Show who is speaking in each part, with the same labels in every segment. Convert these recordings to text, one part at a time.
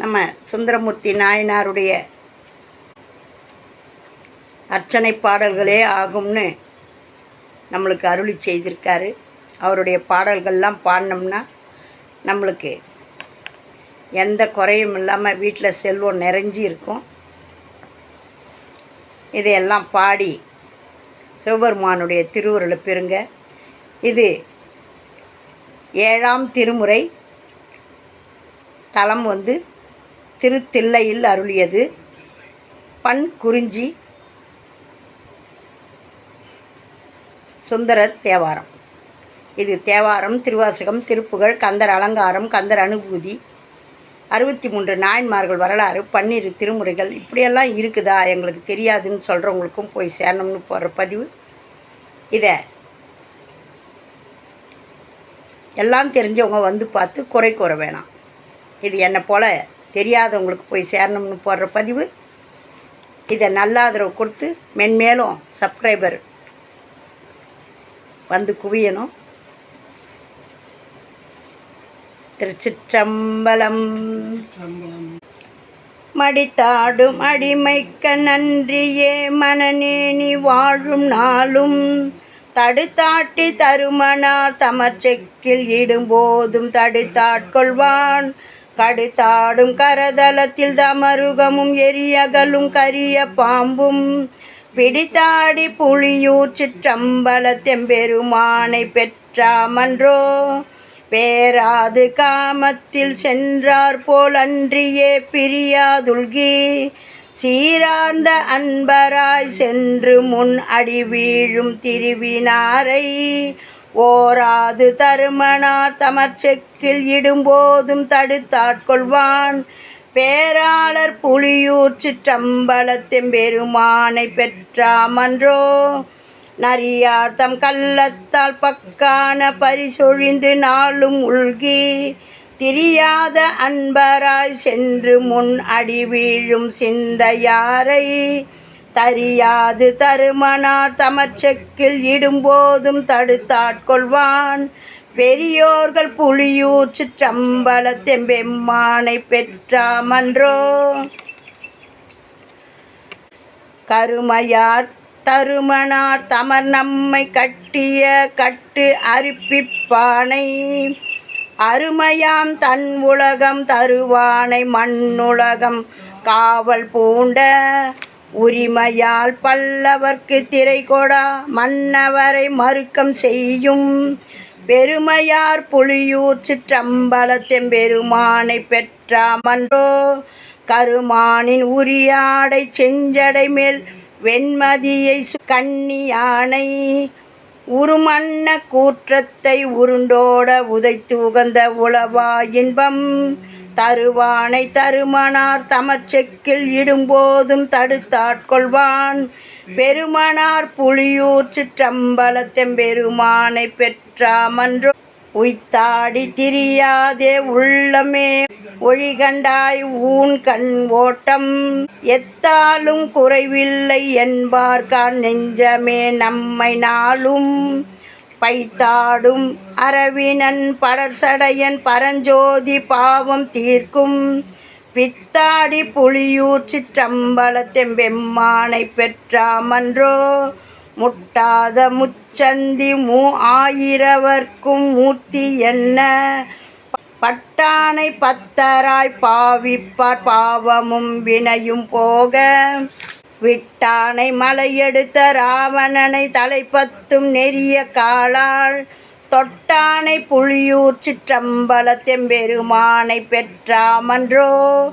Speaker 1: நம்ம சுந்தரமூர்த்தி நாயனாருடைய அர்ச்சனை பாடல்களே ஆகும்னு நம்மளுக்கு அருளி செய்திருக்காரு. அவருடைய பாடல்கள்லாம் பாடினோம்னா நம்மளுக்கு எந்த குறையும் இல்லாமல் வீட்டில் செல்வம் நிறைஞ்சி இருக்கும். இதையெல்லாம் பாடி சிவபெருமானுடைய திருவுருளை பெறுங்க. இது ஏழாம் திருமுறை தலம் வந்து திருத்தில்லையில் அருளியது. பண் குறிஞ்சி சுந்தரர் தேவாரம். இது தேவாரம் திருவாசகம் திருப்புகழ் கந்தர் அலங்காரம் கந்தர் அனுபூதி. அறுபத்தி மூன்று நாயன்மார்கள் வரலாறு பன்னிரு திருமுறைகள். இப்படியெல்லாம் இருக்குதா? எங்களுக்கு தெரியாதுன்னு சொல்கிறவங்களுக்கும் போய் சேரணும்னு போடுற பதிவு. இதை எல்லாம் தெரிஞ்சவங்க வந்து பார்த்து குறை கூற வேணாம். இது என்னை போல் தெரியாதவங்களுக்கு போய் சேரணும்னு போடுற பதிவு. இதை நல்ல ஆதரவு கொடுத்து மென்மேலும் சப்ஸ்கிரைபர் வந்து குவியணும். திருச்சிற்றம்பலம். மடித்தாடும் அடிமைக்க நன்றியே மனநேனி வாழும் நாளும். தடுத்தாட்டி தருமனார் தமச்செக்கில் இடும்போதும் தடுத்தாட்கொள்வான் கடுத்தாடும் கரதளத்தில் தமருகமும் எரியகலும் கரிய பாம்பும். பிடித்தாடி புலியூர் சிற்றம்பலத்தெம்பெருமானை பெற்றாமன்றோ? பேராது காமத்தில் சென்றார் போல் அன்றியே பிரியாதுல்கி. சீரார்ந்த அன்பராய் சென்று முன் அடி வீழும் திருவினாரை. ஓராது தருமனார் தமர்ச்செக்கில் இடும்போதும் தடுத்தாட்கொள்வான். பேராளர் புலியூர் சிற்றம்பலத்தெம்பெருமானை பெற்றாமன்றோ நரியார் தம் கள்ளத்தால் பக்கான பரிசொழிந்து நாளும் உள்கி திரியாத அன்பராய் சென்று முன் அடி வீழும் சிந்தையாரை தரியாது தருமனார் தமச்செக்கில் இடும்போதும் தடுத்தாட்கொள்வான். பெரியோர்கள் புலியூர் சிற்றம்பலத்தெம்பெம்மானை பெற்றாமன்றோ. கருமையார் தருமனார் தமர் நம்மை கட்டிய கட்டு அரிப்பிப்பானை. அருமையாம் தன் உலகம் தருவானை மண்ணுலகம் காவல் பூண்ட உரிமையால் பல்லவர்க்கு திரை கொடா மன்னவரை மறுக்கம் செய்யும். பெருமையார் புலியூர் சிற்றம்பலத்தெம்பெருமானை பெற்றாமன்றோ கருமானின் உரியாடை செஞ்சடை மேல் வெண்மதியை கண்ணி யானை. உருமண்ண கூற்றத்தை உருண்டோட உதைத்து உகந்த உளவா இன்பம். தருவானை தருமனார் தமச்செக்கில் இடும்போதும் தடுத்தாட்கொள்வான். பெருமனார் புலியூர் சிற்றம்பலத்தெம்பெருமானை பெற்றாமன்றோ உய்த்தாடி திரியாதே உள்ளமே ஒழிகண்டாய் ஊன் கண் ஓட்டம். எத்தாலும் குறைவில்லை என்பார்கான் நெஞ்சமே நம்மை நாளும் பைத்தாடும் அரவினன் படர்சடையன் பரஞ்சோதி பாவம் தீர்க்கும். பித்தாடி புலியூர் சிற்றம்பலத்தெம்பெம்மானை பெற்றாமன்றோ? முட்டாத முச்சந்தி மூ ஆயிரவர்க்கும் மூர்த்தி என்ன? பட்டானை பத்தராய் பாவிப்பார் பாவமும் வினையும் போக. விட்டானை மலையெடுத்த ராவணனை தலைப்பத்தும் நெறிய காளாள் தொட்டானை புலியூர் சிற்றம்பலத்தெம்பெருமானை பெற்றாமன்றோ?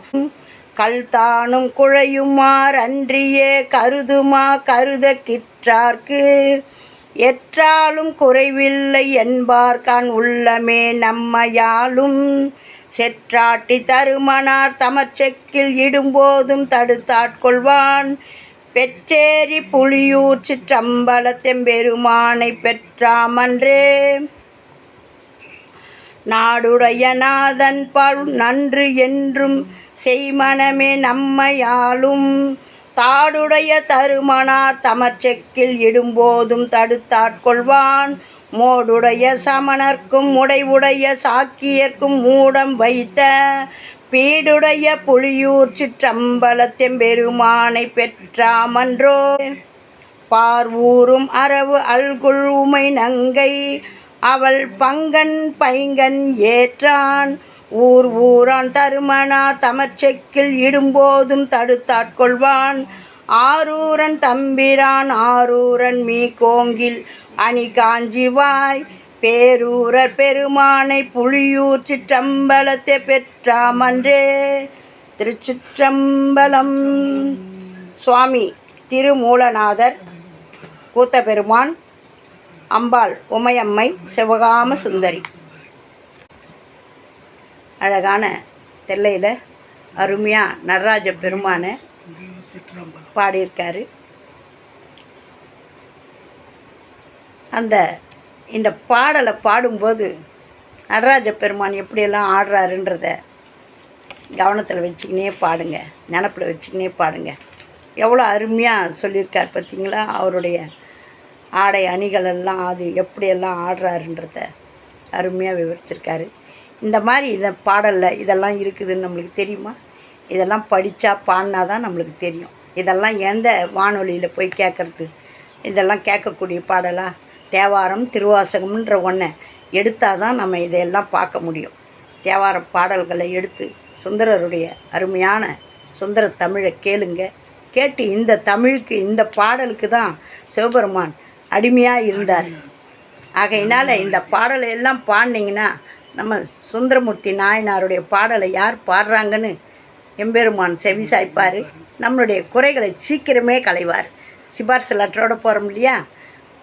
Speaker 1: கல்தானும் குழையுமார் அன்றியே கருதுமா கருத கிற்றார்க்கு? எற்றாலும் குறைவில்லை என்பார்கான் உள்ளமே நம்மையாலும். செற்றாட்டி தருமனார் தமச்செக்கில் இடும்போதும் தடுத்தாட்கொள்வான். பெற்றேரி புலியூர் சிற்றம்பலத்தெம்பெருமானை பெற்றாமன்றே. நாடுடைய நாதன் பால் நன்று என்றும் செய்மனமே நம்மையாலும். தாடுடைய தருமனார் தமச்செக்கில் இடும்போதும் தடுத்தாட்கொள்வான் மோடுடைய சமணர்க்கும் உடைவுடைய சாக்கியர்க்கும் மூடம் வைத்த பீடுடைய புலியூர் சிற்றம்பலத்தெம்பெருமானை பெற்றாமன்றோ. பார்வூரும் அரவு அல்குல் உமை நங்கை அவள் பங்கன் பைங்கன் ஏற்றான். ஊர் ஊரான் தருமனார் தமச்செக்கில் இடும்போதும் தடுத்தாட்கொள்வான் ஆரூரன் தம்பிரான் ஆரூரன் மீ கோங்கில் அணி காஞ்சிவாய் பேரூரர் பெருமானை புலியூர் சிற்றம்பலத்தை பெற்றாமன்றே. திருச்சிற்றம்பலம். சுவாமி திருமூலநாதர் கூத்தபெருமான் அம்பாள் உமையம்மை சிவகாம சுந்தரி. அழகான தெல்லையில் அருமையாக நடராஜ பெருமானை பாடியிருக்காரு. அந்த இந்த பாடலை பாடும்போது நடராஜ பெருமான் எப்படியெல்லாம் ஆடுறாருன்றத கவனத்தில் வச்சுக்கினே பாடுங்க நினப்பில் வச்சுக்கினே பாடுங்க. எவ்வளோ அருமையாக சொல்லியிருக்கார் பார்த்தீங்களா? அவருடைய ஆடை அணிகளெல்லாம் அது எப்படியெல்லாம் ஆடுறாருன்றத அருமையாக விவரிச்சிருக்காரு. இந்த மாதிரி இந்த பாடலில் இதெல்லாம் இருக்குதுன்னு நம்மளுக்கு தெரியுமா? இதெல்லாம் படித்தா பாடினா தான் நம்மளுக்கு தெரியும். இதெல்லாம் எந்த வானொலியில் போய் கேட்குறது? இதெல்லாம் கேட்கக்கூடிய பாடலாக தேவாரம் திருவாசகம்ன்ற ஒன்றை எடுத்தால் தான் நம்ம இதையெல்லாம் பார்க்க முடியும். தேவார பாடல்களை எடுத்து சுந்தரருடைய அருமையான சுந்தர தமிழை கேளுங்க. கேட்டு இந்த தமிழுக்கு இந்த பாடலுக்கு தான் சிவபெருமான் அடிமையாக இருந்தார். ஆகையினால் இந்த பாடலை எல்லாம் பாடினீங்கன்னா நம்ம சுந்தரமூர்த்தி நாயனாருடைய பாடலை யார் பாடுறாங்கன்னு எம்பெருமான் செவி சாய்ப்பார். நம்மளுடைய குறைகளை சீக்கிரமே களைவார். சிபார்சு லெட்டரோட போகிறோம் இல்லையா?